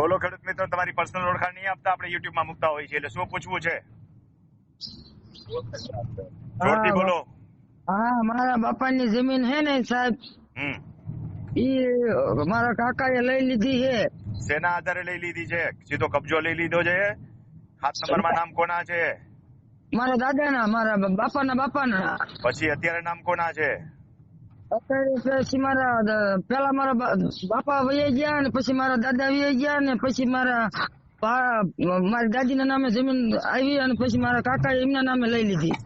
બોલો ખેડૂત મિત્રો તમારી પર્સનલ ઓળખાણ નહીં આપતા આપણે યુટ્યુબમાં મૂકતા હોય છે એટલે શું પૂછવું છે? જોરથી બોલો. હા મારા બાપાની જમીન હે ને સાહેબ ઈ મારા કાકાએ લઈ લીધી છે. સેના આધારે લઈ લીધી છે? સીધો કબજો લઈ લીધો છે? ખાત નંબરમાં નામ કોના છે? મારા દાદાના મારા બાપાના બાપાના. પછી અત્યારે નામ કોના છે? અત્યારે પછી મારા પેલા મારા બાપા વહી ગયા ને પછી મારા દાદા વય ગયા ને પછી મારા મારી દાદીના નામે જમીન આવી અને પછી મારા કાકા એમના નામે લઈ લીધી.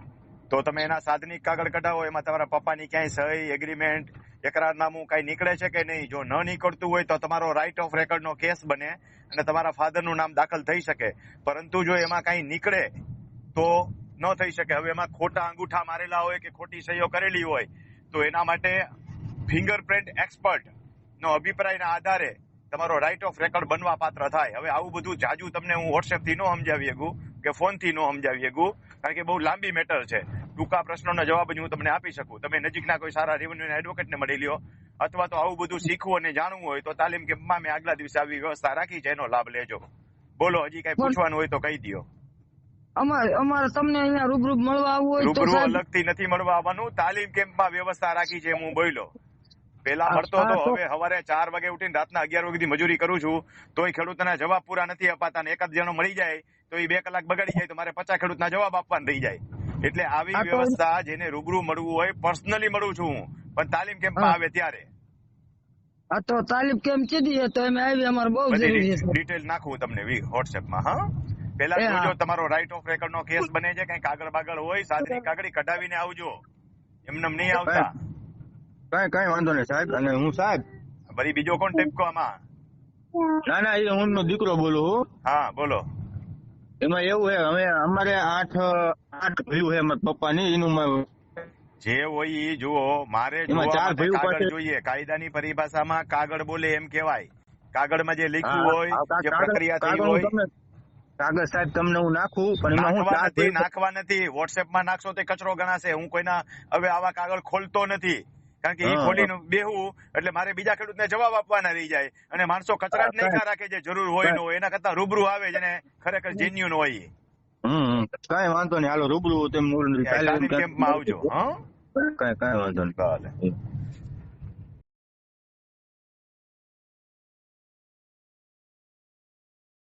તો તમે એના સાધનિક કાગળ કઢાવો, એમાં તમારા પપ્પાની ક્યાંય સહી એગ્રીમેન્ટ એકરારનામું કઈ નીકળે છે કે નહીં? જો ન નીકળતું હોય તો તમારો રાઇટ ઓફ રેકોર્ડ નો કેસ બને અને તમારા ફાધરનું નામ દાખલ થઈ શકે. પરંતુ જો એમાં કઈ નીકળે તો ન થઈ શકે. હવે એમાં ખોટા અંગૂઠા મારેલા હોય કે ખોટી સહીઓ કરેલી હોય તો એના માટે ફિંગરપ્રિન્ટ એક્સપર્ટ નો અભિપ્રાયના આધારે તમારો રાઇટ ઓફ રેકોર્ડ બનવા પાત્ર થાય. હવે આવું બધું જાજુ તમને હું વોટ્સએપથી ન સમજાવી શકું કે ફોનથી ન સમજાવી શકું કારણ કે બહુ લાંબી મેટર છે. ટૂંકા પ્રશ્નોના જવાબ જ હું તમને આપી શકું. તમે નજીકના કોઈ સારા રેવન્યુ એડવોકેટને મળી લ્યો અથવા તો આવું બધું શીખવું અને જાણવું હોય તો તાલીમ કેમ્પમાં મેં આગલા દિવસે આવી વ્યવસ્થા રાખી છે એનો લાભ લેજો. બોલો હજી કઈ પૂછવાનું હોય તો કહી દો અમારે અમારે તમને અહીંયા રૂબરૂ મળવા આવવું હોય રૂબરૂ અલગથી નથી મળવા આવવાનું. તાલીમ કેમ્પમાં વ્યવસ્થા રાખી છે હું બોલ્યો. પેલા મળતો હતો તો- હવે સવારે ચાર વાગે ઉઠીને રાતના અગિયાર વાગે મજૂરી કરું છું. તોય ખેડૂતોના જવાબ પૂરા નથી અપાતા ને એકાદ જણો મળી જાય તો એ બે કલાક બગાડી જાય તો મારે પચાસ ખેડૂતના જવાબ આપવાના રહી જાય. એટલે આવી વ્યવસ્થા જેને રૂબરૂ મળવું હોય પર્સનલી મળું છું હું. પણ તાલીમ કેમ્પમાં માં આવે ત્યારે. આ તો તાલીમ કેમ્પ કીધી તો એમ આવી અમારે બહુ જરૂરી છે. ડિટેલ નાખવું તમને વોટ્સએપમાં હા? પેલા જોજો તમારો રાઇટ ઓફ રેકર્ડ નો કેસ બને છે કઈ કાગળ બાગળ હોય સાદરી કાગળી કઢાવીને આવજો. એમને નહીં આવતા. કઈ કઈ વાંધો નહીં સાહેબ અને હું સાહેબ? ફરી બીજો કોણ ટેપકો આમાં? ના ના એ હું દીકરો બોલું હા. બોલો. એમાં એવું છે હવે અમારે આઠ આઠ ભાઈઓ છે પપ્પા પપ્પાની એનું જે હોય એ જુઓ મારે કાગળ જોઈએ. કાયદાની પરિભાષામાં કાગળ બોલે એમ કહેવાય. કાગળમાં જે લખ્યું હોય જે પ્રક્રિયા થઈ હોય કાગળ સાહેબ તમને હું નાખું પણ એમાં હું નાખવા ચાર નથી નાખવા નથી. વોટ્સએપમાં નાખશો તે કચરો ગણાશે. હું કોઈના હવે આવા કાગળ ખોલતો નથી. કારણ કે એ ખોલીને બેહું એટલે મારે બીજા ખેડૂતને જવાબ આપવાના રહી જાય. અને માણસો કચરા જ નહીં રાખે જે જરૂર હોય ન હોય. એના કરતા રૂબરૂ આવે જેને ખરેખર જેન્યુન હોય હમ. કઈ વાંધો નહીં. હાલો રૂબરૂ તેમ આવજો હા? કઈ કઈ વાંધો નહીં.